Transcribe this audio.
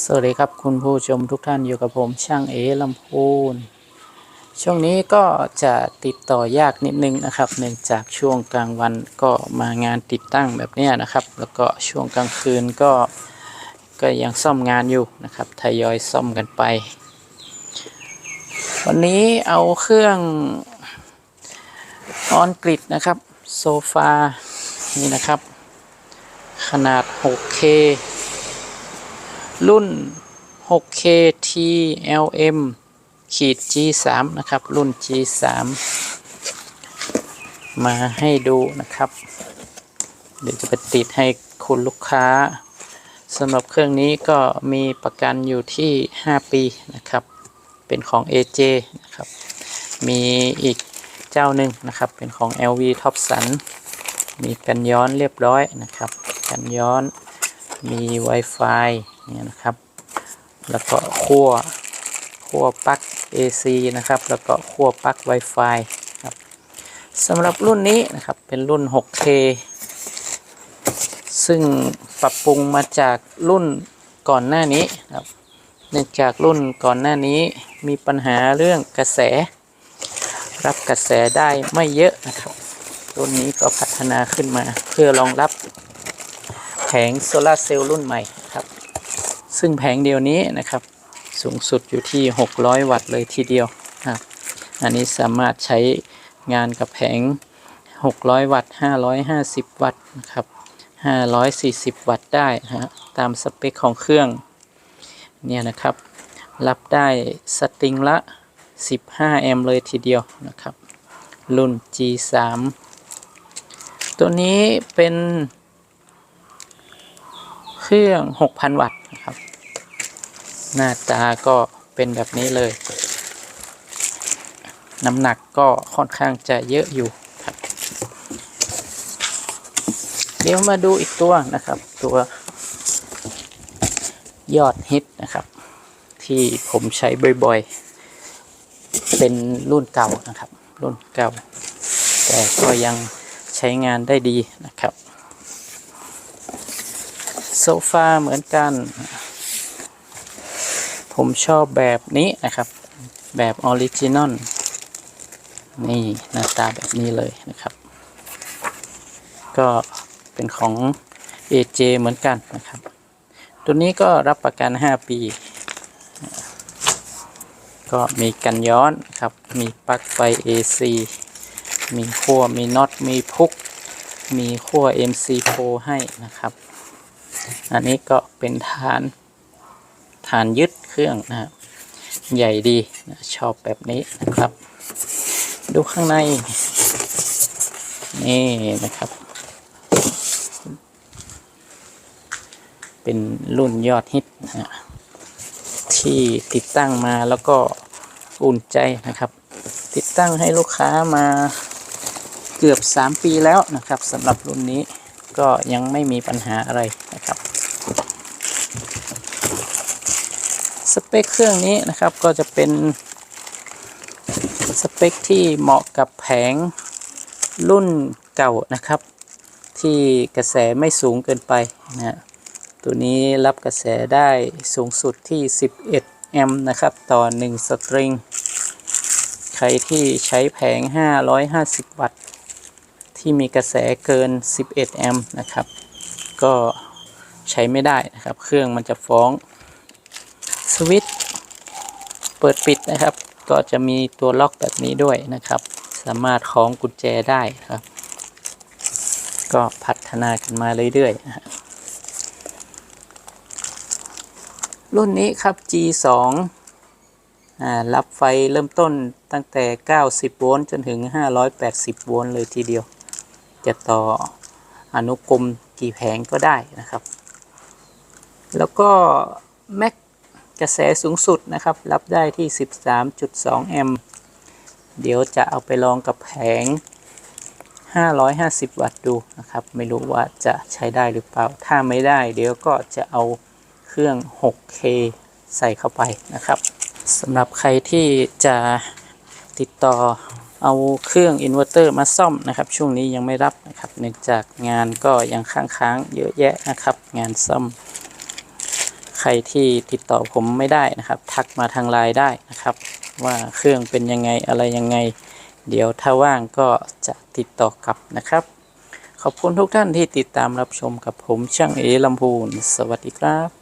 สวัสดีครับคุณผู้ชมทุกท่านอยู่กับผมช่างเอลำพูน ช่วงนี้ก็จะติดต่อยากนิดนึงนะครับ เนื่องจากช่วงกลางวันก็มางานติดตั้งแบบนี้นะครับ แล้วก็ช่วงกลางคืนก็ก็ยังซ่อมงานอยู่นะครับทยอยซ่อมกันไป วันนี้เอาเครื่องออนกริดนะครับโซฟานี่นะครับ ขนาด 6K รุ่น 6K TLM ขีด G3 นะครับ รุ่น G3 มาให้ดูนะครับ เดี๋ยวจะไปติดให้คุณลูกค้าสำหรับเครื่องนี้ก็มีประกันอยู่ที่ 5 ปีนะครับ เป็นของ AJ นะครับ มีอีกเจ้าหนึ่งนะครับ เป็นของ LV Topson มีกันย้อนเรียบร้อยนะครับ กันย้อนมี Wi-Fi นี่นะครับ แล้วก็ขั้วขั้วปลั๊ก AC นะครับ แล้วก็ขั้วปลั๊ก Wi-Fi ครับสำหรับรุ่นนี้นะครับเป็นรุ่น 6K ซึ่งปรับปรุงมาจากรุ่นก่อนหน้านี้ครับ เนื่องจากรุ่นก่อนหน้านี้มีปัญหาเรื่องกระแส รับกระแสได้ไม่เยอะนะครับ รุ่นนี้ก็พัฒนาขึ้นมาเพื่อรองรับแผงโซลาเซลล์รุ่นใหม่ครับ ซึ่งแผงเดียวนี้นะครับ สูงสุดอยู่ที่ 600 วัตต์เลยทีเดียวครับอันนี้สามารถใช้งานกับแผง 600 วัตต์ 550 วัตต์นะครับ 540 วัตต์ได้ฮะตามสเปคของเครื่องเนี่ยนะครับ รับได้สตริงละ 15 แอมป์เลยทีเดียวนะครับ รุ่น G3 ตัวนี้เป็นเครื่อง 6,000 วัตต์ นะครับ หน้าตาก็เป็นแบบนี้เลย น้ำหนักก็ค่อนข้างจะเยอะอยู่ครับ เดี๋ยวมาดูอีกตัวนะครับ ตัวยอดฮิตนะครับ ที่ผมใช้บ่อยๆ เป็นรุ่นเก่านะครับ รุ่นเก่า แต่ก็ยังใช้งานได้ดีนะครับ โซฟาเหมือนกัน ผมชอบแบบนี้นะครับ แบบออริจินอลนี่หน้าตาแบบนี้เลยนะครับ ก็เป็นของ AJ เหมือนกันนะครับ ตัวนี้ก็รับประกัน 5 ปี ก็มีกันย้อนครับ มีปลั๊กไฟ AC มีขั้วมีน็อต มีพุก มีขั้ว MC Pro ให้นะครับ อันนี้ก็เป็นฐานฐานยึดเครื่องนะครับใหญ่ดีนะชอบแบบนี้นะครับ ดูข้างใน นี่นะครับ เป็นรุ่นยอดฮิตนะที่ติดตั้งมาแล้วก็อุ่นใจนะครับ ติดตั้งให้ลูกค้ามาเกือบ 3 ปีแล้วนะครับสำหรับรุ่นนี้ ก็ยังไม่มีปัญหาอะไรนะครับ สเปคเครื่องนี้นะครับก็จะเป็นสเปคที่เหมาะกับแผงรุ่นเก่านะครับ ที่กระแสไม่สูงเกินไปนะตัวนี้รับกระแสได้สูงสุดที่ 11 แอมป์นะครับ ต่อ 1 สตริง ใครที่ใช้แผง 550 วัตต์ ที่มีกระแสเกิน 11 แอมป์นะครับ ก็ใช้ไม่ได้นะครับ เครื่องมันจะฟ้องสวิตช์เปิดปิดนะครับ ก็จะมีตัวล็อกแบบนี้ด้วยนะครับ สามารถคล้องกุญแจได้ครับ ก็พัฒนากันมาเรื่อยๆนะรุ่นนี้ครับ G2 อ่ารับไฟเริ่มต้นตั้งแต่ 90 โวลต์จนถึง 580 โวลต์เลยทีเดียว จะต่ออนุกรมกี่แผงก็ได้นะครับ แล้วก็แม็กกระแสสูงสุดนะครับ รับได้ที่ 13.2 แอมป์เดี๋ยวจะเอาไปลองกับแผง 550 วัตต์ดูนะครับ ไม่รู้ว่าจะใช้ได้หรือเปล่า ถ้าไม่ได้ เดี๋ยวก็จะเอาเครื่อง 6K ใส่เข้าไปนะครับสำหรับใครที่จะติดต่อ เอาเครื่องอินเวอร์เตอร์มาซ่อมนะครับ ช่วงนี้ยังไม่รับนะครับ เนื่องจากงานก็ยังค้างๆเยอะแยะนะครับ งานซ่อม ใครที่ติดต่อผมไม่ได้นะครับ ทักมาทางไลน์ได้นะครับ ว่าเครื่องเป็นยังไงอะไรยังไง เดี๋ยวถ้าว่างก็จะติดต่อกลับนะครับ ขอบคุณทุกท่านที่ติดตามรับชมกับผมช่างเอลำพูน สวัสดีครับ